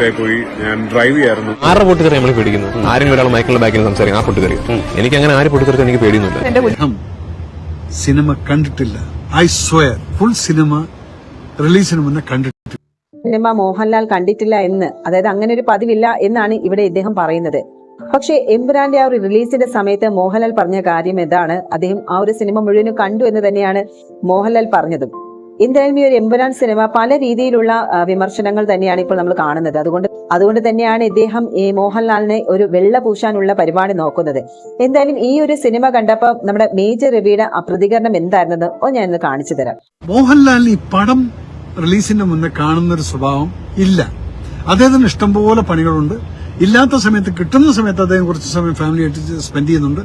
ലേറ്റായി പോയി ഞാൻ ഡ്രൈവ് ചെയ്യായിരുന്നു. ആരുടെ പൊട്ടിത്തെറി നമ്മൾ പേടിക്കുന്നു? ആരും ഒരാൾ മൈക്കിളിന്റെ ബാക്കിൽ സംസാരിക്കും ആ പൊട്ടിത്തെറി. എനിക്ക് അങ്ങനെ ആര് പൊട്ടിത്തെറിച്ച് എനിക്ക് പേടിയൊന്നുമില്ല. സിനിമ കണ്ടിട്ടില്ല. ഐ സ്വയർ ഫുൾ സിനിമ റിലീസിന് മുന്നേ കണ്ടിട്ടില്ല. സിനിമ മോഹൻലാൽ കണ്ടിട്ടില്ല എന്ന് അതായത് അങ്ങനെ ഒരു പതിവില്ല എന്നാണ് ഇവിടെ ഇദ്ദേഹം പറയുന്നത്. പക്ഷേ എമ്പുരാന്റെ ആ ഒരു റിലീസിന്റെ സമയത്ത് മോഹൻലാൽ പറഞ്ഞ കാര്യം എന്താണ് അദ്ദേഹം ആ ഒരു സിനിമ മുഴുവനും കണ്ടു എന്ന് തന്നെയാണ് മോഹൻലാൽ പറഞ്ഞതും. എന്തായാലും ഈ ഒരു എമ്പുരാൻ സിനിമ പല രീതിയിലുള്ള വിമർശനങ്ങൾ തന്നെയാണ് ഇപ്പോൾ നമ്മൾ കാണുന്നത്. അതുകൊണ്ട് അതുകൊണ്ട് തന്നെയാണ് ഇദ്ദേഹം ഈ മോഹൻലാലിനെ ഒരു വെള്ള പൂശാനുള്ള പരിപാടി നോക്കുന്നത്. എന്തായാലും ഈ ഒരു സിനിമ കണ്ടപ്പോൾ നമ്മുടെ മേജർ രവിയുടെ പ്രതികരണം എന്തായിരുന്നത് ഓ ഞാൻ കാണിച്ചു തരാം. മോഹൻലാലിന് ഈ പടം റിലീസിന് മുന്നേ കാണുന്ന ഒരു സ്വഭാവം ഇല്ല. അദ്ദേഹത്തിന് ഇഷ്ടംപോലെ പണികളുണ്ട്. ഇല്ലാത്ത സമയത്ത് കിട്ടുന്ന സമയത്ത് അദ്ദേഹം കുറച്ച് സമയം ഫാമിലി ആയിട്ട് സ്പെൻഡ് ചെയ്യുന്നുണ്ട്.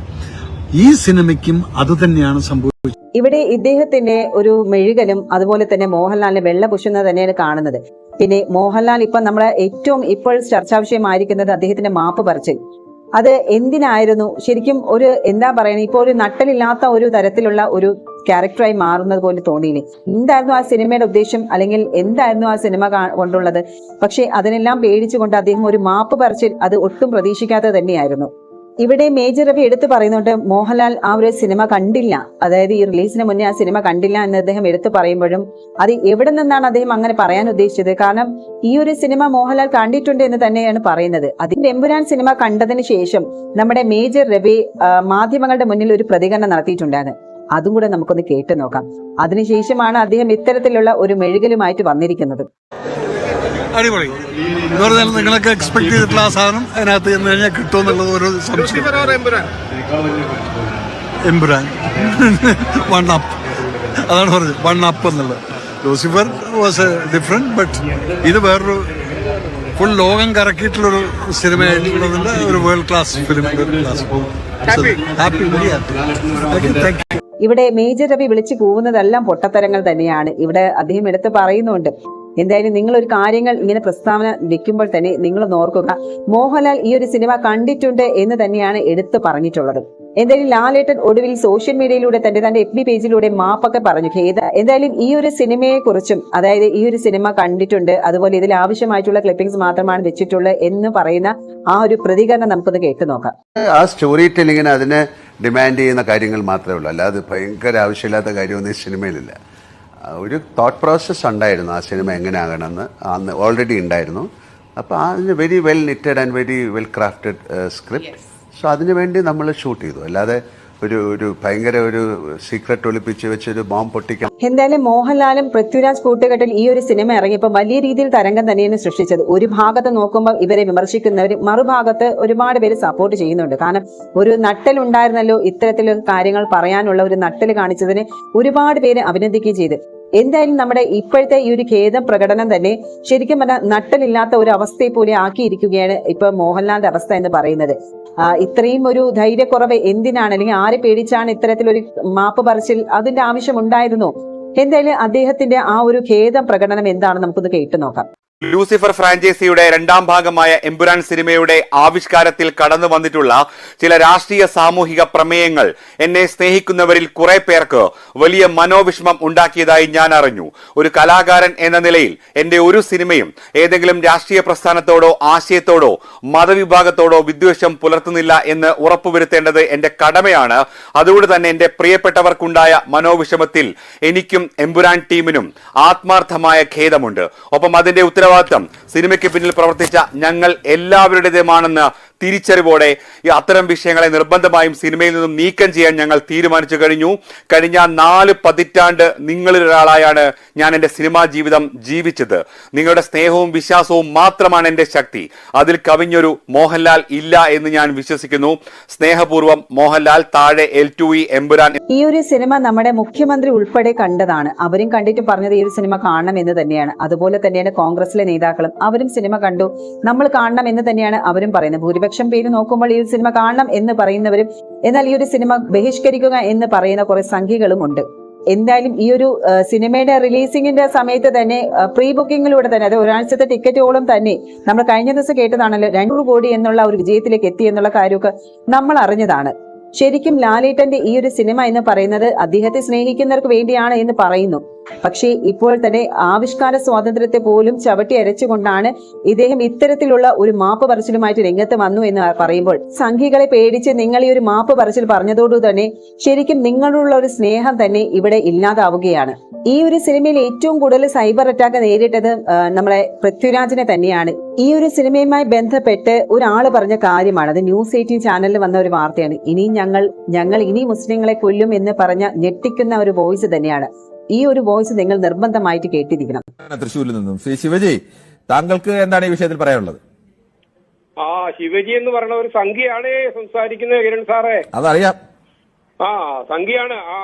ഈ സിനിമയ്ക്കും അതുതന്നെയാണ് സംഭവിച്ചത്. ഇവിടെ ഇദ്ദേഹത്തിന്റെ ഒരു മെഴുകലും അതുപോലെ തന്നെ മോഹൻലാലിന്റെ വെള്ള പുഷുന്നത് തന്നെയാണ് കാണുന്നത്. പിന്നെ മോഹൻലാൽ ഇപ്പൊ നമ്മളെ ഏറ്റവും ഇപ്പോൾ ചർച്ചാ വിഷയമായിരിക്കുന്നത് അദ്ദേഹത്തിന്റെ മാപ്പ് പറിച്ചിൽ. അത് എന്തിനായിരുന്നു? ശരിക്കും ഒരു എന്താ പറയുന്നത് ഇപ്പൊ ഒരു നട്ടലില്ലാത്ത ഒരു തരത്തിലുള്ള ഒരു ക്യാരക്ടറായി മാറുന്നത് പോലെ തോന്നിയില്ലേ? എന്തായിരുന്നു ആ സിനിമയുടെ ഉദ്ദേശം? അല്ലെങ്കിൽ എന്തായിരുന്നു ആ സിനിമ കൊണ്ടുള്ളത്? പക്ഷെ അതിനെല്ലാം പേടിച്ചുകൊണ്ട് അദ്ദേഹം ഒരു മാപ്പ് പറിച്ചിൽ അത് ഒട്ടും പ്രതീക്ഷിക്കാത്തത് തന്നെയായിരുന്നു. ഇവിടെ മേജർ രവി എടുത്തു പറയുന്നുണ്ട് മോഹൻലാൽ ആ ഒരു സിനിമ കണ്ടില്ല. അതായത് ഈ റിലീസിന് മുന്നേ ആ സിനിമ കണ്ടില്ല എന്ന് അദ്ദേഹം എടുത്തു പറയുമ്പോഴും അത് എവിടെ നിന്നാണ് അദ്ദേഹം അങ്ങനെ പറയാൻ ഉദ്ദേശിച്ചത്? കാരണം ഈ ഒരു സിനിമ മോഹൻലാൽ കണ്ടിട്ടുണ്ട് എന്ന് തന്നെയാണ് പറയുന്നത്. അതിന്റെ എമ്പുരാൻ സിനിമ കണ്ടതിന് ശേഷം നമ്മുടെ മേജർ രവി മാധ്യമങ്ങളുടെ മുന്നിൽ ഒരു പ്രതികരണം നടത്തിയിട്ടുണ്ടായിരുന്നു അതും കൂടെ നമുക്കൊന്ന് കേട്ടു നോക്കാം. അതിനുശേഷമാണ് അദ്ദേഹം ഇത്തരത്തിലുള്ള ഒരു മെഴുകലുമായിട്ട് വന്നിരിക്കുന്നത്. അടിപൊളി. എന്ന് പറഞ്ഞാൽ നിങ്ങളൊക്കെ എക്സ്പെക്ട് ചെയ്തിട്ടുള്ള ആ സാധനം അതിനകത്ത് ചെന്ന് കഴിഞ്ഞാൽ കിട്ടുമെന്നുള്ളത് ഒരു സംശയം. എംബുരാൻ വൺ അപ്പ് അതാണ് പറഞ്ഞത്. വൺ അപ്പ് എന്നുള്ളത്. ലൂസിഫർ വാസ് ഡിഫറെന്റ് ബട്ട് ഇത് വേറൊരു ഫുൾ ലോകം കറക്കിയിട്ടുള്ളൊരു സിനിമയായിട്ടുള്ളതിന്റെ ഒരു world class film class happy very happy thank you ഇവിടെ മേജർ രവി വിളിച്ചു പോകുന്നതെല്ലാം പൊട്ടത്തരങ്ങൾ തന്നെയാണ്. ഇവിടെ അദ്ദേഹം എടുത്ത് പറയുന്നുണ്ട്. എന്തായാലും നിങ്ങൾ ഒരു കാര്യങ്ങൾ ഇങ്ങനെ പ്രസ്താവന വെക്കുമ്പോൾ തന്നെ നിങ്ങൾ ഓർക്കുക മോഹൻലാൽ ഈ ഒരു സിനിമ കണ്ടിട്ടുണ്ട് എന്ന് തന്നെയാണ് എടുത്തു പറഞ്ഞിട്ടുള്ളത്. എന്തായാലും ലാലേട്ടൻ ഒടുവിൽ സോഷ്യൽ മീഡിയയിലൂടെ തന്റെ തന്റെ എഫ് ബി പേജിലൂടെ മാപ്പൊക്കെ പറഞ്ഞു. എന്തായാലും ഈ ഒരു സിനിമയെ കുറിച്ചും അതായത് ഈ ഒരു സിനിമ കണ്ടിട്ടുണ്ട് അതുപോലെ ഇതിൽ ആവശ്യമായിട്ടുള്ള ക്ലിപ്പിംഗ്സ് മാത്രമാണ് വെച്ചിട്ടുള്ളത് എന്ന് പറയുന്ന ആ ഒരു പ്രതികരണം നമുക്കൊന്ന് കേട്ടു നോക്കാം. ആ സ്റ്റോറി ടെല്ലിങ്ങിന് അതിനെ ഡിമാൻഡ് ചെയ്യുന്ന കാര്യങ്ങൾ മാത്രമേ ഉള്ളൂ. അല്ലാതെ ഭയങ്കര ആവശ്യമില്ലാത്ത കാര്യമൊന്നും ഈ സിനിമയിലില്ല. ഒരു തോട്ട് പ്രോസസ്സ് ഉണ്ടായിരുന്നു ആ സിനിമ എങ്ങനെ ആകണമെന്ന് അന്ന് ഓൾറെഡി ഉണ്ടായിരുന്നു. അപ്പോൾ അതിന് very well knitted and very well crafted script so അതിനു വേണ്ടി നമ്മൾ ഷൂട്ട് ചെയ്തു. അല്ലാതെ ഒരു ഒരു ഭയങ്കര ഒരു സീക്രട്ട് ഒളിപ്പിച്ച് വെച്ചൊരു ബോംബ് പൊട്ടിക്കാൻ എന്തായാലും മോഹൻലാലും പൃഥ്വിരാജ് കൂട്ടുകെട്ടിൽ ഈ ഒരു സിനിമ ഇറങ്ങിയപ്പോൾ വലിയ രീതിയിൽ തരംഗം തന്നെയാണ് സൃഷ്ടിച്ചത്. ഒരു ഭാഗത്ത് നോക്കുമ്പോൾ ഇവരെ വിമർശിക്കുന്നവർ മറുഭാഗത്ത് ഒരുപാട് പേര് സപ്പോർട്ട് ചെയ്യുന്നുണ്ട്. കാരണം ഒരു നട്ടൽ ഉണ്ടായിരുന്നല്ലോ കാര്യങ്ങൾ പറയാനുള്ള ഒരു നട്ടൽ കാണിച്ചതിന് ഒരുപാട് പേര് അഭിനന്ദിക്കുകയും ചെയ്തു. എന്തായാലും നമ്മുടെ ഇപ്പോഴത്തെ ഈ ഒരു ഖേദം പ്രകടനം തന്നെ ശരിക്കും പറഞ്ഞാൽ നട്ടലില്ലാത്ത ഒരു അവസ്ഥയെ പോലെ ആക്കിയിരിക്കുകയാണ് ഇപ്പൊ മോഹൻലാലിന്റെ അവസ്ഥ എന്ന് പറയുന്നത്. ഇത്രയും ഒരു ധൈര്യക്കുറവ് എന്തിനാണ്? അല്ലെങ്കിൽ ആരെ പേടിച്ചാണ് ഇത്തരത്തിലൊരു മാപ്പ് പറച്ചിൽ അതിന്റെ ആവശ്യം ഉണ്ടായിരുന്നു? എന്തായാലും അദ്ദേഹത്തിന്റെ ആ ഒരു ഖേദം പ്രകടനം എന്താണെന്ന് നമുക്കൊന്ന് കേട്ടു നോക്കാം. ലൂസിഫർ ഫ്രാഞ്ചൈസിയുടെ രണ്ടാം ഭാഗമായ എമ്പുരാൻ സിനിമയുടെ ആവിഷ്കാരത്തിൽ കടന്നു വന്നിട്ടുള്ള ചില രാഷ്ട്രീയ സാമൂഹിക പ്രമേയങ്ങൾ എന്നെ സ്നേഹിക്കുന്നവരിൽ കുറെ പേർക്ക് വലിയ മനോവിഷമം ഉണ്ടാക്കിയതായി ഞാൻ അറിഞ്ഞു. ഒരു കലാകാരൻ എന്ന നിലയിൽ എന്റെ ഒരു സിനിമയും ഏതെങ്കിലും രാഷ്ട്രീയ പ്രസ്ഥാനത്തോടോ ആശയത്തോടോ മതവിഭാഗത്തോടോ വിദ്വേഷം പുലർത്തുന്നില്ല എന്ന് ഉറപ്പുവരുത്തേണ്ടത് എന്റെ കടമയാണ്. അതുകൊണ്ട് തന്നെ എന്റെ പ്രിയപ്പെട്ടവർക്കുണ്ടായ മനോവിഷമത്തിൽ എനിക്കും എമ്പുരാൻ ടീമിനും ആത്മാർത്ഥമായ ഖേദമുണ്ട്. ഒപ്പം അതിന്റെ ഉത്തരവാദിത്തം. സിനിമയ്ക്ക് പിന്നിൽ പ്രവർത്തിച്ച ഞങ്ങൾ എല്ലാവരുടേതുമാണെന്ന് തിരിച്ചറിവോടെ അത്തരം വിഷയങ്ങളെ നിർബന്ധമായും സിനിമയിൽ നിന്നും നീക്കം ചെയ്യാൻ ഞങ്ങൾ തീരുമാനിച്ചു കഴിഞ്ഞു. കഴിഞ്ഞ നാല് പതിറ്റാണ്ട് നിങ്ങളിൽ ഒരാളായാണ് ഞാൻ എന്റെ സിനിമാ ജീവിതം ജീവിച്ചത്. നിങ്ങളുടെ സ്നേഹവും വിശ്വാസവും മാത്രമാണ് എന്റെ ശക്തി. അതിൽ കവിഞ്ഞൊരു മോഹൻലാൽ ഇല്ല എന്ന് ഞാൻ വിശ്വസിക്കുന്നു. സ്നേഹപൂർവം മോഹൻലാൽ താഴെ എൽ ടു ഇ ഈ ഒരു സിനിമ നമ്മുടെ മുഖ്യമന്ത്രി ഉൾപ്പെടെ കണ്ടതാണ്. അവരും കണ്ടിട്ട് പറഞ്ഞത് ഈ ഒരു സിനിമ കാണണം എന്ന് തന്നെയാണ്. അതുപോലെ തന്നെയാണ് കോൺഗ്രസിലെ നേതാക്കളും അവരും സിനിമ കണ്ടു. നമ്മൾ കാണണം എന്ന് തന്നെയാണ് അവരും പറയുന്നത്. ഭൂരിപക്ഷം പേര് നോക്കുമ്പോൾ ഈ സിനിമ കാണണം എന്ന് പറയുന്നവരും എന്നാൽ ഈ ഒരു സിനിമ ബഹിഷ്കരിക്കുക എന്ന് പറയുന്ന കുറെ സംഖ്യകളും ഉണ്ട് എന്തായാലും ഈ ഒരു സിനിമയുടെ റിലീസിങ്ങിന്റെ സമയത്ത് തന്നെ പ്രീ ബുക്കിങ്ങിലൂടെ തന്നെ അത് ഒരാഴ്ചത്തെ ടിക്കറ്റോളം തന്നെ നമ്മൾ കഴിഞ്ഞ ദിവസം കേട്ടതാണല്ലോ രണ്ടു കോടി എന്നുള്ള ഒരു വിജയത്തിലേക്ക് എത്തി എന്നുള്ള കാര്യമൊക്കെ നമ്മൾ അറിഞ്ഞതാണ്. ശരിക്കും ലാലേട്ടന്റെ ഈ ഒരു സിനിമ എന്ന് പറയുന്നത് അദ്ദേഹത്തെ സ്നേഹിക്കുന്നവർക്ക് വേണ്ടിയാണ് എന്ന് പറയുന്നു. പക്ഷേ ഇപ്പോൾ തന്നെ ആവിഷ്കാര സ്വാതന്ത്ര്യത്തെ പോലും ചവിട്ടി അരച്ചുകൊണ്ടാണ് ഇദ്ദേഹം ഇത്തരത്തിലുള്ള ഒരു മാപ്പ് പറച്ചിലുമായിട്ട് രംഗത്ത് വന്നു എന്ന് പറയുമ്പോൾ സംഘികളെ പേടിച്ച് നിങ്ങൾ ഈ ഒരു മാപ്പ് പറച്ചിൽ പറഞ്ഞതോടു തന്നെ ശരിക്കും നിങ്ങളുള്ള ഒരു സ്നേഹം തന്നെ ഇവിടെ ഇല്ലാതാവുകയാണ്. ഈ ഒരു സിനിമയിൽ ഏറ്റവും കൂടുതൽ സൈബർ അറ്റാക്ക് നേരിട്ടത് നമ്മളെ പൃഥ്വിരാജിനെ തന്നെയാണ്. ഈ ഒരു സിനിമയുമായി ബന്ധപ്പെട്ട് ഒരാൾ പറഞ്ഞ കാര്യമാണ്. അത് ന്യൂസ് എയ്റ്റീൻ ചാനലിൽ വന്ന ഒരു വാർത്തയാണ്. ഇനി ഞങ്ങൾ ഞങ്ങൾ ഇനി മുസ്ലിങ്ങളെ കൊല്ലും എന്ന് പറഞ്ഞ ഞെട്ടിക്കുന്ന ഒരു വോയിസ് തന്നെയാണ്. ഈ ഒരു വോയിസ് നിങ്ങൾ നിർബന്ധമായിട്ട് കേട്ടിരിക്കണം. തൃശ്ശൂരിൽ നിന്നും. ശ്രീ ശിവജി താങ്കൾക്ക് എന്താണ് ഈ വിഷയത്തിൽ പറയാനുള്ളത്? ആ ശിവജി എന്ന് പറയുന്ന ഒരു സംഖ്യയാണ് സംസാരിക്കുന്നത് കിരൺ സാറേ. അതറിയാം. ആ സംഖ്യയാണ്. ആ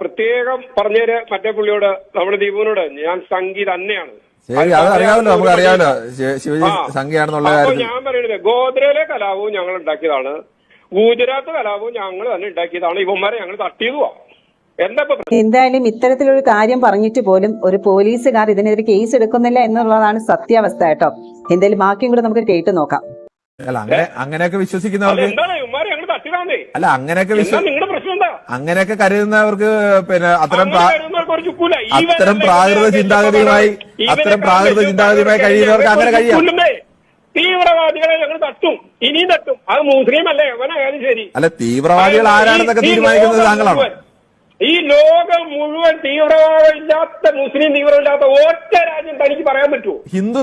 പ്രത്യേകം പറഞ്ഞേര് മറ്റേ പുള്ളിയോട് നമ്മുടെ ദീപുവിനോട്. ഞാൻ സംഖ്യ തന്നെയാണ്. ശരി അത് അറിയാമല്ലോ നമുക്ക് അറിയാമല്ലോ ശിവജി ആ. സംഖ്യയാണെന്നുള്ള അപ്പൊ ഞാൻ പറയുന്നത് ഗോദ്രയിലെ കലാപവും ഞങ്ങൾ ഉണ്ടാക്കിയതാണ്. ഗുജറാത്ത് കലാപവും ഞങ്ങൾ തന്നെ ഉണ്ടാക്കിയതാണ്. ഇവന്മാരെ ഞങ്ങൾ തട്ടിയതുവാ? എന്തായാലും ഇത്തരത്തിലൊരു കാര്യം പറഞ്ഞിട്ട് പോലും ഒരു പോലീസുകാർ ഇതിനെതിരെ കേസ് എടുക്കുന്നില്ല എന്നുള്ളതാണ് സത്യാവസ്ഥ കേട്ടോ. എന്തായാലും ബാക്കിയും കൂടെ നമുക്ക് കേട്ടു നോക്കാം. അല്ല അങ്ങനെ അങ്ങനെയൊക്കെ വിശ്വസിക്കുന്നവർക്ക് അല്ല അങ്ങനെയൊക്കെ അങ്ങനെയൊക്കെ കരുതുന്നവർക്ക് പിന്നെ അത്തരം അത്തരം പ്രാകൃത ചിന്താഗതിയുമായി അത്തരം പ്രാകൃത ചിന്താഗതിയുമായി കഴിയുന്നവർക്ക് അങ്ങനെ കഴിയാം. തീവ്രവാദികളെ ഞങ്ങൾ തട്ടും. ഇനിയും തട്ടും. അത് മുസ്ലിം അല്ലേ? എവനായാലും ശരി. അല്ല തീവ്രവാദികൾ ആരാണെന്നൊക്കെ തീരുമാനിക്കുന്നത് താങ്കളാണ്? ഈ ലോകം മുഴുവൻ തീവ്രവാദമില്ലാത്ത മുസ്ലിം തീവ്രമില്ലാത്ത ഒറ്റ രാജ്യം തനിക്ക് പറയാൻ പറ്റുമോ? ഹിന്ദു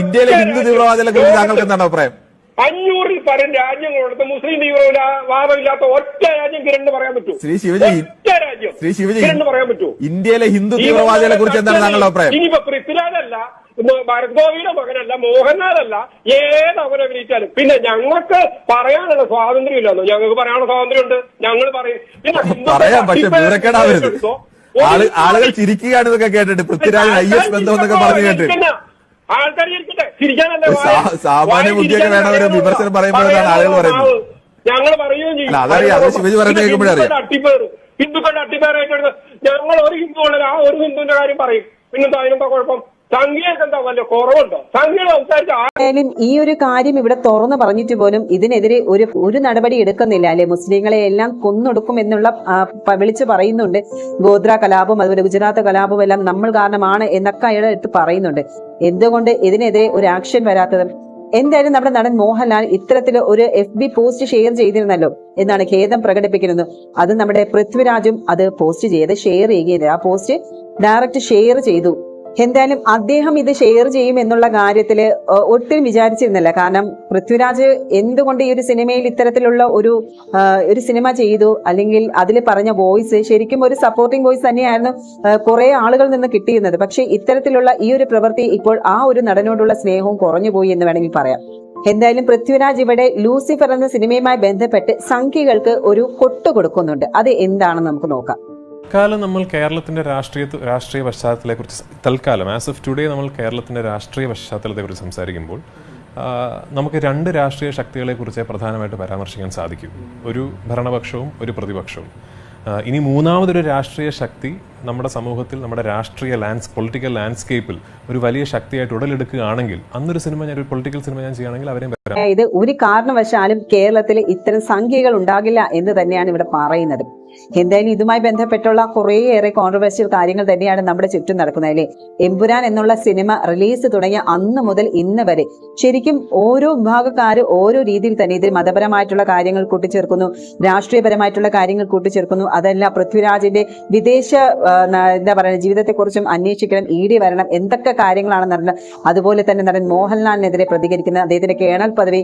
ഇന്ത്യയിലെ ഹിന്ദു തീവ്രവാദികളെ കുറിച്ച് താങ്കൾക്ക് എന്താണ് അഭിപ്രായം? അഞ്ഞൂറിൽ പരം രാജ്യങ്ങളുടെ മുസ്ലിം തീവ്രവാദമില്ലാത്ത ഒറ്റ രാജ്യം കിരണ് പറയാൻ പറ്റുമോ? ശ്രീ ശിവജി, ഒറ്റ രാജ്യം ശ്രീ ശിവജി, കിരണ് പറയാൻ പറ്റുമോ? ഇന്ത്യയിലെ ഹിന്ദു തീവ്രവാദികളെ കുറിച്ച് എന്താണ് താങ്കളുടെ അഭിപ്രായം? ഇനിയിപ്പോ പൃഥ്വിരാജല്ല ഗോപിയുടെ മകനല്ല മോഹൻലാലല്ല ഏത് അവരഭിനയിച്ചാലും പിന്നെ ഞങ്ങൾക്ക് പറയാനുള്ള സ്വാതന്ത്ര്യം ഇല്ലെന്നോ ഞങ്ങൾക്ക് പറയാനുള്ള സ്വാതന്ത്ര്യം ഉണ്ട് ഞങ്ങൾ പറയും. പിന്നെ ആളുകൾ ചിരിക്കുകയാണ് ഇതൊക്കെ കേട്ടിട്ട് പൃഥ്വിരാജ് ഐ എസ് ബന്ധം എന്നൊക്കെ പറഞ്ഞു കേട്ടിട്ട് ആൾക്കാർ ചിരിക്കട്ടെ? ചിരിക്കാനല്ല സാമാന്യ ബുദ്ധിയൊക്കെ വേണവര് വിമർശനം പറയുമ്പോഴാണ് ആളുകൾ പറയുന്നത്. ഞങ്ങൾ പറയുകയും ചെയ്യും. അതറിയാം. അത് ശിവജി പറയുന്നത് കേൾക്കുമ്പോഴറിയാം അട്ടിപ്പേറ് ഹിന്ദുക്കളുടെ അട്ടിപ്പേറായിട്ട് ഞങ്ങൾ ഒരു ഹിന്ദു ഉള്ളത് ആ ഒരു ഹിന്ദുവിന്റെ കാര്യം പറയും. പിന്നെന്താ അതിനെന്താ കുഴപ്പം? കുറവുണ്ടോ? ഈ ഒരു കാര്യം ഇവിടെ തുറന്നു പറഞ്ഞിട്ട് പോലും ഇതിനെതിരെ ഒരു ഒരു നടപടി എടുക്കുന്നില്ല അല്ലെ? മുസ്ലിങ്ങളെ എല്ലാം കൊന്നൊടുക്കും എന്നുള്ള വിളിച്ചു പറയുന്നുണ്ട്. ഗോത്ര കലാപം അതുപോലെ ഗുജറാത്ത് കലാപം എല്ലാം നമ്മൾ കാരണമാണ് എന്നൊക്കെ അയാൾ എടുത്ത് പറയുന്നുണ്ട്. എന്തുകൊണ്ട് ഇതിനെതിരെ ഒരു ആക്ഷൻ വരാത്തത്? എന്തായാലും നമ്മുടെ നടൻ മോഹൻലാൽ ഇത്തരത്തിൽ ഒരു എഫ് ബി പോസ്റ്റ് ഷെയർ ചെയ്തിരുന്നല്ലോ എന്നാണ് ഖേദം പ്രകടിപ്പിക്കുന്നത്. അത് നമ്മുടെ പൃഥ്വിരാജും അത് പോസ്റ്റ് ചെയ്ത് ഷെയർ ചെയ്യുകയില്ല ആ പോസ്റ്റ് ഡയറക്റ്റ് ഷെയർ ചെയ്തു. എന്തായാലും അദ്ദേഹം ഇത് ഷെയർ ചെയ്യും എന്നുള്ള കാര്യത്തിൽ ഒട്ടും വിചാരിച്ചിരുന്നില്ല. കാരണം പൃഥ്വിരാജ് എന്തുകൊണ്ട് ഈ ഒരു സിനിമയിൽ ഇത്തരത്തിലുള്ള ഒരു ഒരു സിനിമ ചെയ്തു? അല്ലെങ്കിൽ അതിൽ പറഞ്ഞ വോയിസ് ശരിക്കും ഒരു സപ്പോർട്ടിംഗ് വോയിസ് തന്നെയായിരുന്നു കുറെ ആളുകൾ നിന്ന് കിട്ടിയിരുന്നത്. പക്ഷേ ഇത്തരത്തിലുള്ള ഈ ഒരു പ്രവൃത്തി ഇപ്പോൾ ആ ഒരു നടനോടുള്ള സ്നേഹവും കുറഞ്ഞുപോയി എന്ന് വേണമെങ്കിൽ പറയാം. എന്തായാലും പൃഥ്വിരാജ് ഇവിടെ ലൂസിഫർ എന്ന സിനിമയുമായി ബന്ധപ്പെട്ട് സംഖ്യകൾക്ക് ഒരു കൊട്ടു കൊടുക്കുന്നുണ്ട്. അത് എന്താണെന്ന് നമുക്ക് നോക്കാം. തൽക്കാലം നമ്മൾ കേരളത്തിന്റെ രാഷ്ട്രീയ രാഷ്ട്രീയ പശ്ചാത്തലത്തെക്കുറിച്ച് തൽക്കാലം ആസ് ഓഫ് ടുഡേ നമ്മൾ കേരളത്തിന്റെ രാഷ്ട്രീയ പശ്ചാത്തലത്തെക്കുറിച്ച് സംസാരിക്കുമ്പോൾ നമുക്ക് രണ്ട് രാഷ്ട്രീയ ശക്തികളെ കുറിച്ച് പ്രധാനമായിട്ട് പരാമർശിക്കാൻ സാധിക്കും. ഒരു ഭരണപക്ഷവും ഒരു പ്രതിപക്ഷവും. ഇനി മൂന്നാമതൊരു രാഷ്ട്രീയ ശക്തി നമ്മുടെ സമൂഹത്തിൽ നമ്മുടെ രാഷ്ട്രീയ ലാൻഡ്സ് പൊളിറ്റിക്കൽ ലാൻഡ്സ്കേപ്പിൽ ഒരു വലിയ ശക്തിയായിട്ട് ഉടലെടുക്കുകയാണെങ്കിൽ അന്നൊരു സിനിമ ഞാൻ ഒരു പൊളിറ്റിക്കൽ സിനിമ ഞാൻ ചെയ്യുകയാണെങ്കിൽ അവരെയും അതായത് ഒരു കാരണവശാലും കേരളത്തിൽ ഇത്തരം സംഖ്യകൾ ഉണ്ടാകില്ല എന്ന് തന്നെയാണ് ഇവിടെ പറയുന്നത്. എന്തായാലും ഇതുമായി ബന്ധപ്പെട്ടുള്ള കുറേയേറെ കോൺട്രവേഴ്സ്യൽ കാര്യങ്ങൾ തന്നെയാണ് നമ്മുടെ ചുറ്റും നടക്കുന്നത് അല്ലേ? എമ്പുരാൻ എന്നുള്ള സിനിമ റിലീസ് തുടങ്ങിയ അന്ന് മുതൽ ഇന്ന് വരെ ശരിക്കും ഓരോ വിഭാഗക്കാർ ഓരോ രീതിയിൽ തന്നെ ഇതിൽ മതപരമായിട്ടുള്ള കാര്യങ്ങൾ കൂട്ടിച്ചേർക്കുന്നു രാഷ്ട്രീയപരമായിട്ടുള്ള കാര്യങ്ങൾ കൂട്ടിച്ചേർക്കുന്നു. അതല്ല പൃഥ്വിരാജിന്റെ വിദേശ എന്താ പറയുക ജീവിതത്തെക്കുറിച്ചും അന്വേഷിക്കണം ഇ ഡി വരണം എന്തൊക്കെ കാര്യങ്ങളാണ് നടന്നത് അതുപോലെ തന്നെ നടൻ മോഹൻലാലിനെതിരെ പ്രതികരിക്കുന്ന അദ്ദേഹത്തിന്റെ കേണൽ പദവി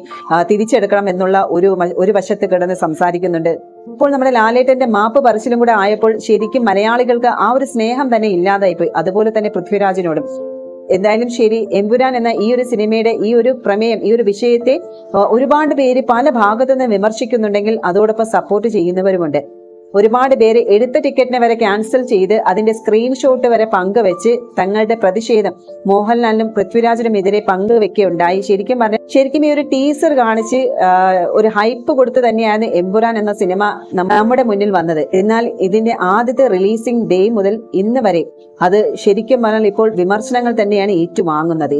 തിരിച്ചെടുക്കണം എന്നുള്ള ഒരു ഒരു വശത്ത് കിടന്ന് സംസാരിക്കുന്നുണ്ട്. ഇപ്പോൾ നമ്മുടെ ലാലേട്ടന്റെ മാപ്പ് പറച്ചിലും കൂടെ ആയപ്പോൾ ശരിക്കും മലയാളികൾക്ക് ആ ഒരു സ്നേഹം തന്നെ ഇല്ലാതായിപ്പോയി. അതുപോലെ തന്നെ പൃഥ്വിരാജിനോടും. എന്തായാലും ശരി എമ്പുരാൻ എന്ന ഈ ഒരു സിനിമയുടെ ഈ ഒരു പ്രമേയം ഈ ഒരു വിഷയത്തെ ഒരുപാട് പേര് പല ഭാഗത്തു നിന്ന് വിമർശിക്കുന്നുണ്ടെങ്കിൽ അതോടൊപ്പം സപ്പോർട്ട് ചെയ്യുന്നവരുമുണ്ട്. ഒരുപാട് പേര് എടുത്ത ടിക്കറ്റിനെ വരെ ക്യാൻസൽ ചെയ്ത് അതിന്റെ സ്ക്രീൻഷോട്ട് വരെ പങ്കുവെച്ച് തങ്ങളുടെ പ്രതിഷേധം മോഹൻലാലിനും പൃഥ്വിരാജിനും എതിരെ പങ്കുവെക്കുകയുണ്ടായി. ശരിക്കും പറഞ്ഞ ശരിക്കും ഈ ഒരു ടീസർ കാണിച്ച് ഒരു ഹൈപ്പ് കൊടുത്ത് തന്നെയാണ് എമ്പുരാൻ എന്ന സിനിമ നമ്മുടെ മുന്നിൽ വന്നത്. എന്നാൽ ഇതിന്റെ ആദ്യത്തെ റിലീസിംഗ് ഡേ മുതൽ ഇന്ന് വരെ അത് ശരിക്കും പറഞ്ഞാൽ ഇപ്പോൾ വിമർശനങ്ങൾ തന്നെയാണ് ഏറ്റുവാങ്ങുന്നത്.